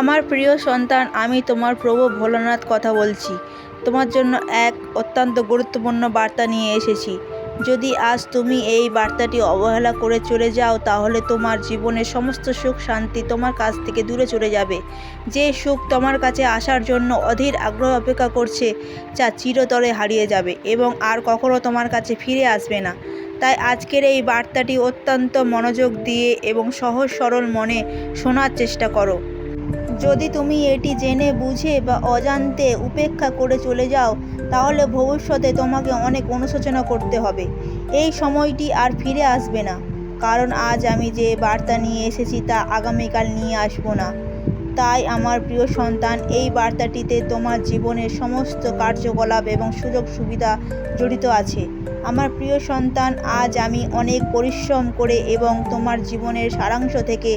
আমার প্রিয় সন্তান, আমি তোমার প্রভু ভোলানাথ কথা বলছি। তোমার জন্য এক অত্যন্ত গুরুত্বপূর্ণ বার্তা নিয়ে এসেছি। যদি আজ তুমি এই বার্তাটি অবহেলা করে চলে যাও, তাহলে তোমার জীবনের সমস্ত সুখ শান্তি তোমার কাছ থেকে দূরে চলে যাবে। যে সুখ তোমার কাছে আসার জন্য অধীর আগ্রহ অপেক্ষা করছে যা চিরতরে হারিয়ে যাবে এবং আর কখনো তোমার কাছে ফিরে আসবে না। তাই আজকের এই বার্তাটি অত্যন্ত মনোযোগ দিয়ে এবং সহজ সরল মনে শোনার চেষ্টা করো। যদি তুমি এটি জেনে, বুঝে বা অজান্তে উপেক্ষা করে চলে যাও, তাহলে ভবিষ্যতে তোমাকে অনেক অনুশোচনা করতে হবে। এই সময়টি আর ফিরে আসবে না, কারণ আজ আমি যে বার্তা নিয়ে এসেছি তা আগামীকাল নিয়ে আসব না। তাই আমার প্রিয় সন্তান, এই বার্তাটিতে তোমার জীবনের সমস্ত কার্যকলাপ এবং সুযোগ সুবিধা জড়িত আছে। আমার প্রিয় সন্তান, আজ আমি অনেক পরিশ্রম করে এবং তোমার জীবনের সারাংশ থেকে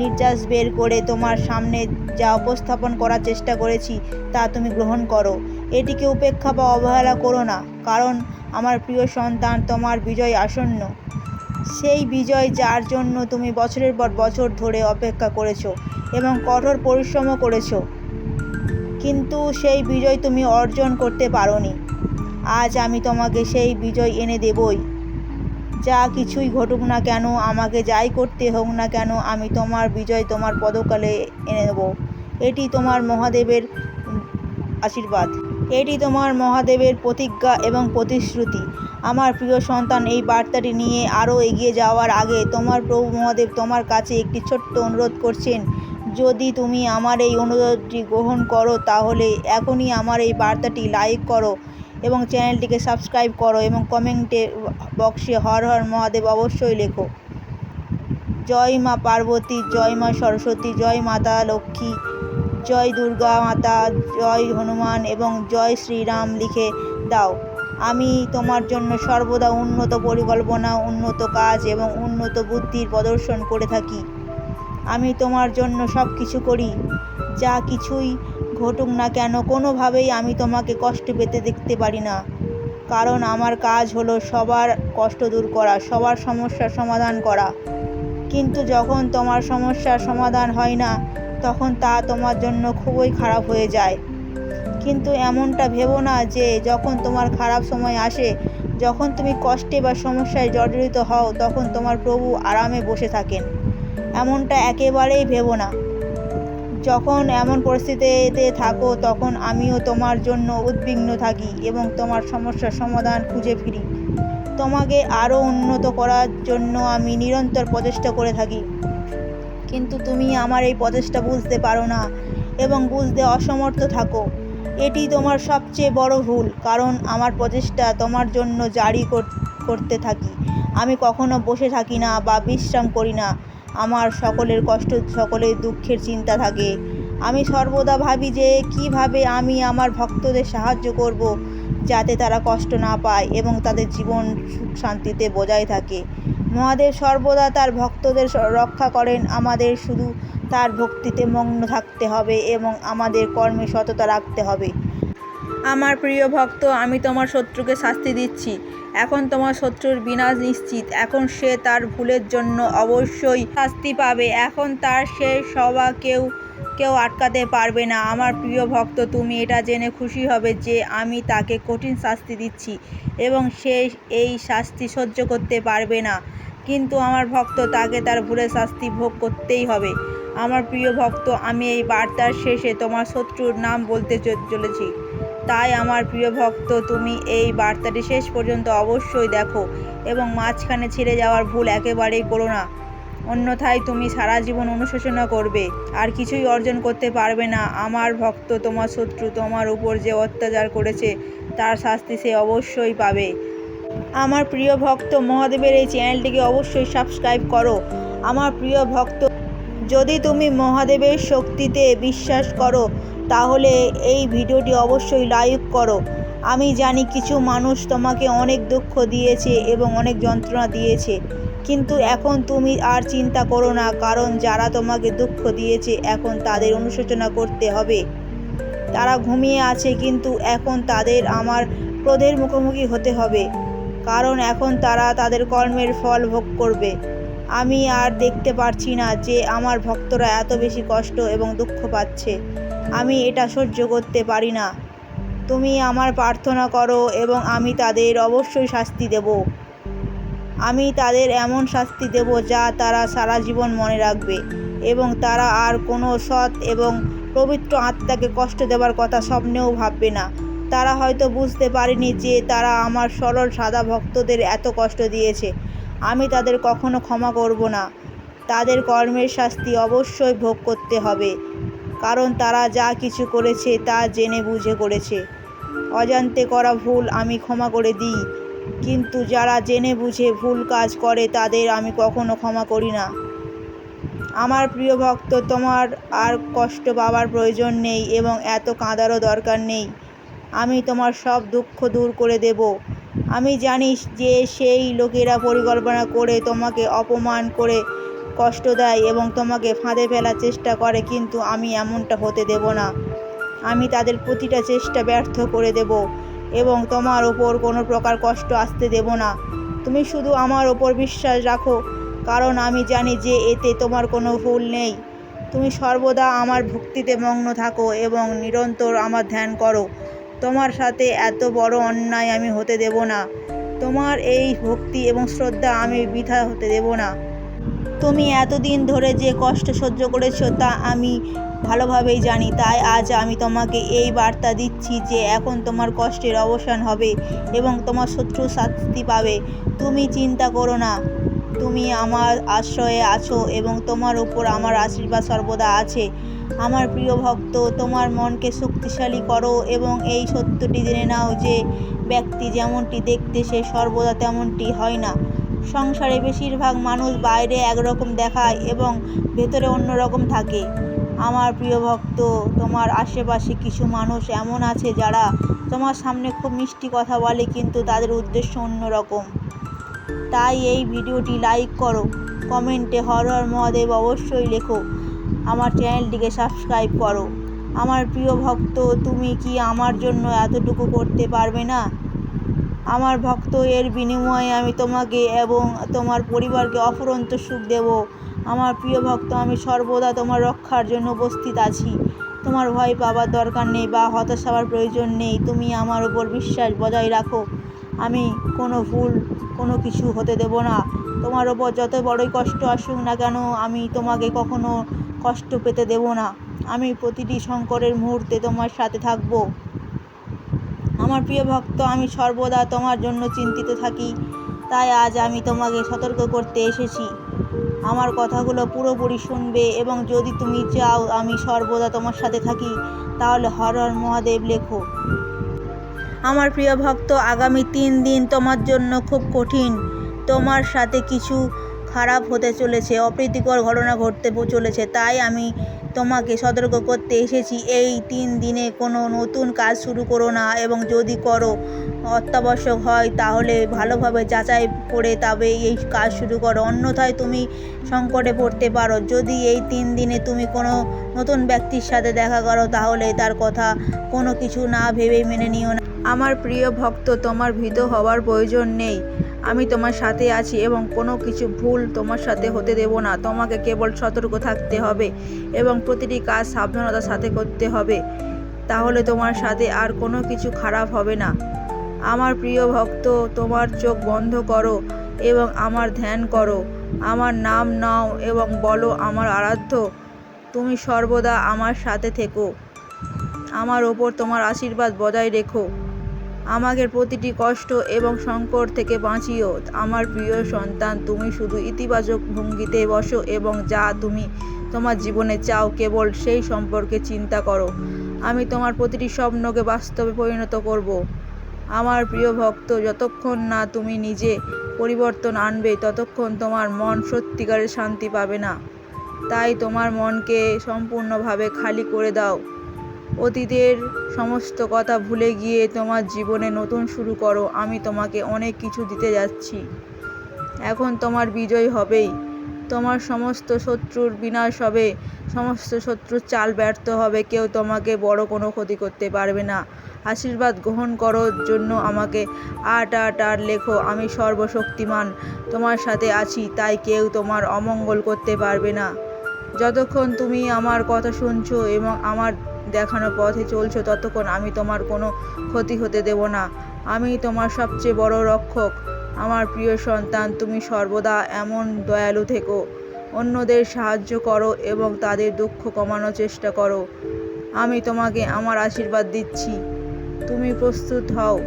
নির্যাস বের করে তোমার সামনে যা উপস্থাপন করার চেষ্টা করেছি, তা তুমি গ্রহণ করো। এটিকে উপেক্ষা বা অবহেলা করো না, কারণ আমার প্রিয় সন্তান, তোমার বিজয় আসন্ন। সেই বিজয় যার জন্য তুমি বছরের পর বছর ধরে অপেক্ষা করেছ এবং কঠোর পরিশ্রমও করেছ। কিন্তু সেই বিজয় তুমি অর্জন করতে পারোনি। আজ আমি তোমাকে সেই বিজয় এনে দেবই। যা কিছুই ঘটুক না কেন, আমাকে যাই করতে হোক না কেন, আমি তোমার বিজয়, তোমার পদকালে এনে দেবো। এটি তোমার মহাদেবের আশীর্বাদ। এটি তোমার মহাদেবের প্রতিজ্ঞা এবং প্রতিশ্রুতি। আমার প্রিয় সন্তান, এই বার্তাটি নিয়ে আরও এগিয়ে যাওয়ার আগে তোমার প্রভু মহাদেব তোমার কাছে একটি ছোট্ট অনুরোধ করছেন। যদি তুমি আমার এই অনুরোধটি গ্রহণ করো, তাহলে এখনই আমার এই বার্তাটি লাইক করো। এবং চ্যানেলটিকে সাবস্ক্রাইব করো এবং কমেন্টে বক্সে হর হর মহাদেব অবশ্যই লেখো। জয় মা পার্বতী, জয় মা সরস্বতী, জয় মাতা লক্ষ্মী, জয় দুর্গা মাতা, জয় হনুমান এবং জয় শ্রীরাম লিখে দাও। আমি তোমার জন্য সর্বদা উন্নত পরিকল্পনা, উন্নত কাজ এবং উন্নত বুদ্ধির প্রদর্শন করে থাকি। আমি তোমার জন্য সব কিছু করি। যা কিছুই ঘটুক না কেন, কোনোভাবেই আমি তোমাকে কষ্ট পেতে দেখতে পারি না। কারণ আমার কাজ হলো সবার কষ্ট দূর করা, সবার সমস্যার সমাধান করা। কিন্তু যখন তোমার সমস্যার সমাধান হয় না, তখন তা তোমার জন্য খুবই খারাপ হয়ে যায়। কিন্তু এমনটা ভেবো না যে, যখন তোমার খারাপ সময় আসে, যখন তুমি কষ্টে বা সমস্যায় জর্জরিত হও, তখন তোমার প্রভু আরামে বসে থাকেন। এমনটা একেবারেই ভেবো না। যখন এমন পরিস্থিতিতে থাকো, তখন আমিও তোমার জন্য উদ্বিগ্ন থাকি এবং তোমার সমস্যার সমাধান খুঁজে ফিরি। তোমাকে আরও উন্নত করার জন্য আমি নিরন্তর প্রচেষ্টা করে থাকি। কিন্তু তুমি আমার এই প্রচেষ্টা বুঝতে পারো না এবং বুঝতে অসমর্থ থাকো। এটি তোমার সবচেয়ে বড় ভুল, কারণ আমার প্রচেষ্টা তোমার জন্য জারি করতে থাকি। আমি কখনো বসে থাকি না বা বিশ্রাম করি না। আমার সকলের কষ্ট, সকলের দুঃখের চিন্তা থাকে। আমি সর্বদা ভাবি যে কীভাবে আমি আমার ভক্তদের সাহায্য করব যাতে তারা কষ্ট না পায় এবং তাদের জীবন সুখ শান্তিতে বজায় থাকে। মহাদেব সর্বদা তার ভক্তদের রক্ষা করেন। আমাদের শুধু তার ভক্তিতে মগ্ন থাকতে হবে এবং আমাদের কর্মে সততা রাখতে হবে। আমার প্রিয় ভক্ত, আমি তোমার শত্রুকে শাস্তি দিচ্ছি। এখন তোমার শত্রুর বিনাশ নিশ্চিত। এখন সে তার ভুলের জন্য অবশ্যই শাস্তি পাবে। এখন তার সে সবা কেউ কেউ আটকাতে পারবে না। আমার প্রিয় ভক্ত, তুমি এটা জেনে খুশি হবে যে আমি তাকে কঠিন শাস্তি দিচ্ছি এবং সে এই শাস্তি সহ্য করতে পারবে না। কিন্তু আমার ভক্ত, তাকে তার ভুলের শাস্তি ভোগ করতেই হবে। আমার প্রিয় ভক্ত, আমি এই বার্তার শেষে তোমার শত্রুর নাম বলতে চলেছি। তাই আমার প্রিয় ভক্ত, তুমি এই বার্তাটি শেষ পর্যন্ত অবশ্যই দেখো এবং মাঝখানে ছেড়ে যাওয়ার ভুল একেবারেই করো না। অন্যথায় তুমি সারা জীবন অনুশোচনা করবে, আর কিছুই অর্জন করতে পারবে না। আমার ভক্ত, তোমার শত্রু, তোমার উপর যে অত্যাচার করেছে, তার শাস্তি সে অবশ্যই পাবে। আমার প্রিয় ভক্ত, মহাদেবের এই চ্যানেলটিকে অবশ্যই সাবস্ক্রাইব করো। আমার প্রিয় ভক্ত, যদি তুমি মহাদেবের শক্তিতে বিশ্বাস করো তাহলে এই ভিডিওটি অবশ্যই লাইক করো। আমি জানি কিছু মানুষ তোমাকে অনেক দুঃখ দিয়েছে এবং অনেক যন্ত্রণা দিয়েছে। কিন্তু এখন তুমি আর চিন্তা করো না, কারণ যারা তোমাকে দুঃখ দিয়েছে, এখন তাদের অনুশোচনা করতে হবে। তারা ঘুমিয়ে আছে, কিন্তু এখন তাদের আমার ক্রোধের মুখোমুখি হতে হবে, কারণ এখন তারা তাদের কর্মের ফল ভোগ করবে। আমি আর দেখতে পারছি না যে আমার ভক্তরা এত বেশি কষ্ট এবং দুঃখ পাচ্ছে। আমি এটা সহ্য করতে পারি না। তুমি আমার প্রার্থনা করো এবং আমি তাদের অবশ্যই শাস্তি দেব। আমি তাদের এমন শাস্তি দেব যা তারা সারা জীবন মনে রাখবে এবং তারা আর কোনো সৎ এবং পবিত্র আত্মাকে কষ্ট দেওয়ার কথা স্বপ্নেও ভাববে না। তারা হয়তো বুঝতে পারেনি যে তারা আমার সরল সাদা ভক্তদের এত কষ্ট দিয়েছে। আমি তাদের কখনো ক্ষমা করব না। তাদের কর্মের শাস্তি অবশ্যই ভোগ করতে হবে। কারণ তারা যা কিছু করেছে তা জেনে বুঝে করেছে। অজান্তে করা ভুল আমি ক্ষমা করে দিই, কিন্তু যারা জেনে বুঝে ভুল কাজ করে তাদের আমি কখনো ক্ষমা করি না। আমার প্রিয় ভক্ত, তোমার আর কষ্ট পাওয়ার প্রয়োজন নেই এবং এত কাঁদারও দরকার নেই। আমি তোমার সব দুঃখ দূর করে দেব। আমি জানি যে সেই লোকেরা পরিকল্পনা করে তোমাকে অপমান করে কষ্ট দেয় এবং তোমাকে ফাঁদে ফেলার চেষ্টা করে, কিন্তু আমি এমনটা হতে দেব না। আমি তাদের প্রতিটা চেষ্টা ব্যর্থ করে দেব এবং তোমার ওপর কোনো প্রকার কষ্ট আসতে দেব না। তুমি শুধু আমার ওপর বিশ্বাস রাখো, কারণ আমি জানি যে এতে তোমার কোনো ভুল নেই। তুমি সর্বদা আমার ভক্তিতে মগ্ন থাকো এবং নিরন্তর আমার ধ্যান করো। তোমার সাথে এত বড় অন্যায় আমি হতে দেব না। তোমার এই ভক্তি এবং শ্রদ্ধা আমি বৃথা হতে দেব না। তুমি এতদিন ধরে যে কষ্ট সহ্য করেছ তা আমি ভালোভাবেই জানি। তাই আজ আমি তোমাকে এই বার্তা দিচ্ছি যে এখন তোমার কষ্টের অবসান হবে এবং তোমার শত্রু শাস্তি পাবে। তুমি চিন্তা করো না, তুমি আমার আশ্রয়ে আছো এবং তোমার উপর আমার আশীর্বাদ সর্বদা আছে। আমার প্রিয় ভক্ত, তোমার মনকে শক্তিশালী করো এবং এই সত্যটি জেনে নাও যে ব্যক্তি যেমনটি দেখতে সে সর্বদা তেমনটি হয় না। সংসারে বেশিরভাগ মানুষ বাইরে একরকম দেখায় এবং ভেতরে অন্যরকম থাকে। আমার প্রিয় ভক্ত, তোমার আশেপাশে কিছু মানুষ এমন আছে যারা তোমার সামনে খুব মিষ্টি কথা বলে কিন্তু তাদের উদ্দেশ্য অন্যরকম। তাই এই ভিডিওটি লাইক করো, কমেন্টে হর হর মহাদেব অবশ্যই লেখো, আমার চ্যানেলটিকে সাবস্ক্রাইব করো। আমার প্রিয় ভক্ত, তুমি কি আমার জন্য এতটুকু করতে পারবে না? আমার ভক্ত এর বিনিময়ে আমি তোমাকে এবং তোমার পরিবারকে অফুরন্ত সুখ দেব। আমার প্রিয় ভক্ত, আমি সর্বদা তোমার রক্ষার জন্য উপস্থিত আছি। তোমার ভয় পাবার দরকার নেই বা হতাশ হওয়ার প্রয়োজন নেই। তুমি আমার উপর বিশ্বাস বজায় রাখো। আমি কোনো ভুল, কোনো কিছু হতে দেব না। তোমার ওপর যত বড়ই কষ্ট আসুক না কেন, আমি তোমাকে কখনো কষ্ট পেতে দেব না। আমি প্রতিটি সংকটের মুহূর্তে তোমার সাথে থাকব। আমার প্রিয় ভক্ত, আমি সর্বদা তোমার জন্য চিন্তিত থাকি। তাই আজ আমি তোমাকে সতর্ক করতে এসেছি। আমার কথাগুলো পুরোপুরি শুনবে এবং যদি তুমি চাও আমি সর্বদা তোমার সাথে থাকি, তাহলে হর হর মহাদেব লেখো। আমার প্রিয় ভক্ত, আগামী তিন দিন তোমার জন্য খুব কঠিন। তোমার সাথে কিছু খারাপ হতে চলেছে, অপ্রীতিকর ঘটনা ঘটতে চলেছে, তাই আমি তোমাকে সতর্ক করতে এসেছি। এই তিন দিনে কোনো নতুন কাজ শুরু করো না এবং যদি করো, অত্যাবশ্যক হয় তাহলে ভালোভাবে যাচাই করে তবে এই কাজ শুরু করো। অন্যথায় তুমি সংকটে পড়তে পারো। যদি এই তিন দিনে তুমি কোনো নতুন ব্যক্তির সাথে দেখা করো, তাহলে তার কথা কোনো কিছু না ভেবে মেনে নিও না। আমার প্রিয় ভক্ত, তোমার ভীত হওয়ার প্রয়োজন নেই। আমি তোমার সাথে আছি এবং কোনো কিছু ভুল তোমার সাথে হতে দেব না। তোমাকে কেবল সতর্ক থাকতে হবে এবং প্রতিটি কাজ সাবধানতার সাথে করতে হবে। তাহলে তোমার সাথে আর কোনো কিছু খারাপ হবে না। আমার প্রিয় ভক্ত, তোমার চোখ বন্ধ করো এবং আমার ধ্যান করো। আমার নাম নাও এবং বলো আমার আরাধ্য। তুমি সর্বদা আমার সাথে থেকো। আমার ওপর তোমার আশীর্বাদ বজায় রেখো। আমাকে প্রতিটি কষ্ট এবং সংকট থেকে বাঁচিও। আমার প্রিয় সন্তান, তুমি শুধু ইতিবাচক ভঙ্গিতে বসো এবং যা তুমি তোমার জীবনে চাও কেবল সেই সম্পর্কে চিন্তা করো। আমি তোমার প্রতিটি স্বপ্নকে বাস্তবে পরিণত করব। আমার প্রিয় ভক্ত, যতক্ষণ না তুমি নিজে পরিবর্তন আনবে, ততক্ষণ তোমার মন সত্যিকারের শান্তি পাবে না। তাই তোমার মনকে সম্পূর্ণভাবে খালি করে দাও। অতীতের সমস্ত কথা ভুলে গিয়ে তোমার জীবনে নতুন শুরু করো, আমি তোমাকে অনেক কিছু দিতে যাচ্ছি। এখন তোমার বিজয় হবেই। তোমার সমস্ত শত্রুর বিনাশ হবে। সমস্ত শত্রুর চাল ব্যর্থ হবে। কেউ তোমাকে বড় কোনো ক্ষতি করতে পারবে না। আশীর্বাদ গ্রহণ করার জন্য আমাকে। আট আট আট লেখো, আমি সর্বশক্তিমান। তোমার সাথে আছি, তাই কেউ তোমার অমঙ্গল করতে পারবে না। যতক্ষণ তুমি আমার কথা শুনছো এবং আমার দেখানো পথে চলছো ততক্ষণ আমি তোমার কোনো ক্ষতি হতে দেব না। আমি তোমার সবচেয়ে বড় রক্ষক। আমার প্রিয় সন্তান, তুমি সর্বদা এমন দয়ালু থেকো। অন্যদের সাহায্য করো এবং তাদের দুঃখ কমানোর চেষ্টা করো। আমি তোমাকে আমার আশীর্বাদ দিচ্ছি। তুমি প্রস্তুত হও।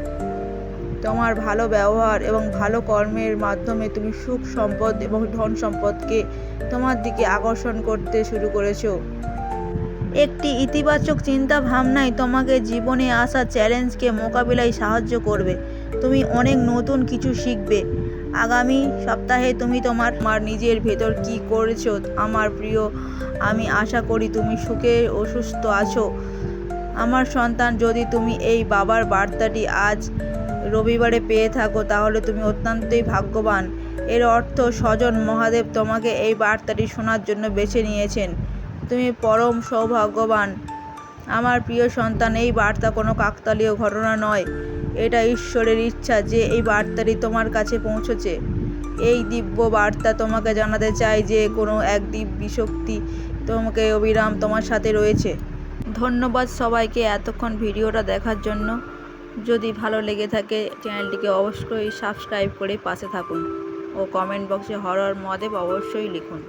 তোমার ভালো ব্যবহার এবং ভালো কর্মের মাধ্যমে তুমি সুখ সম্পদ এবং ধন সম্পদকে তোমার দিকে আকর্ষণ করতে শুরু করেছ। একটি ইতিবাচক চিন্তা ভাবনাই তোমাকে জীবনে আসা চ্যালেঞ্জকে মোকাবিলায় সাহায্য করবে। তুমি অনেক নতুন কিছু শিখবে। আগামী সপ্তাহে তুমি তোমার তোমার নিজের ভেতর কি করেছ আমার প্রিয়, আমি আশা করি তুমি সুখে ও সুস্থ আছো। আমার সন্তান, যদি তুমি এই বাবার বার্তাটি আজ রবিবারে পেয়ে থাকো, তাহলে তুমি অত্যন্তই ভাগ্যবান। এর অর্থ স্বজন মহাদেব তোমাকে এই বার্তাটি শোনার জন্য বেছে নিয়েছেন। তুমি পরম সৌভাগ্যবান। আমার প্রিয় সন্তান, এই বার্তা কোনো কাকতালীয় ঘটনা নয়। এটা ঈশ্বরের ইচ্ছা যে এই বার্তাটি তোমার কাছে পৌঁছেছে। এই দিব্য বার্তা তোমাকে জানাতে চাই যে কোনো এক দিব্যি শক্তি তোমাকে অবিরাম তোমার সাথে রয়েছে। ধন্যবাদ সবাইকে এতক্ষণ ভিডিওটা দেখার জন্য। যদি ভালো লেগে থাকে, চ্যানেলটিকে অবশ্যই সাবস্ক্রাইব করে পাশে থাকুন ও কমেন্ট বক্সে হরর মহাদেব অবশ্যই লিখুন।